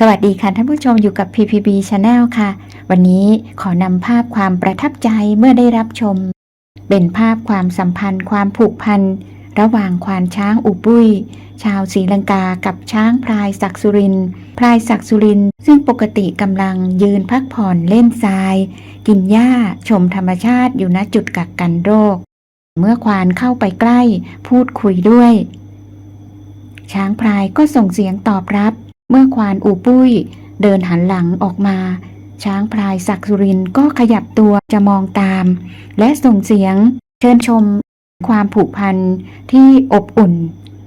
สวัสดีค่ะท่านผู้ชมอยู่กับ PPB Channel ค่ะ วันนี้ขอนำภาพความประทับใจเมื่อได้รับชม เป็นภาพความสัมพันธ์ ความผูกพัน ระหว่างควานช้างอุปุ้ย ชาวศรีลังกากับช้างพลายศักสุรินพลายศักสุรินซึ่งปกติกำลังยืนพักผ่อนเล่นทราย กินหญ้าชมธรรมชาติอยู่ณจุดกักกันโรค เมื่อควานเข้าไปใกล้พูดคุยด้วย ช้างพลายก็ส่งเสียงตอบรับ เมื่อควานอูปุ้ย เดินหันหลังออกมา ช้างพลายศักสุรินก็ขยับตัวจะมองตาม และส่งเสียงเชิญชมความผูกพันที่อบอุ่น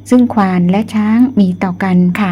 ซึ่งควานและช้างมีต่อกันค่ะ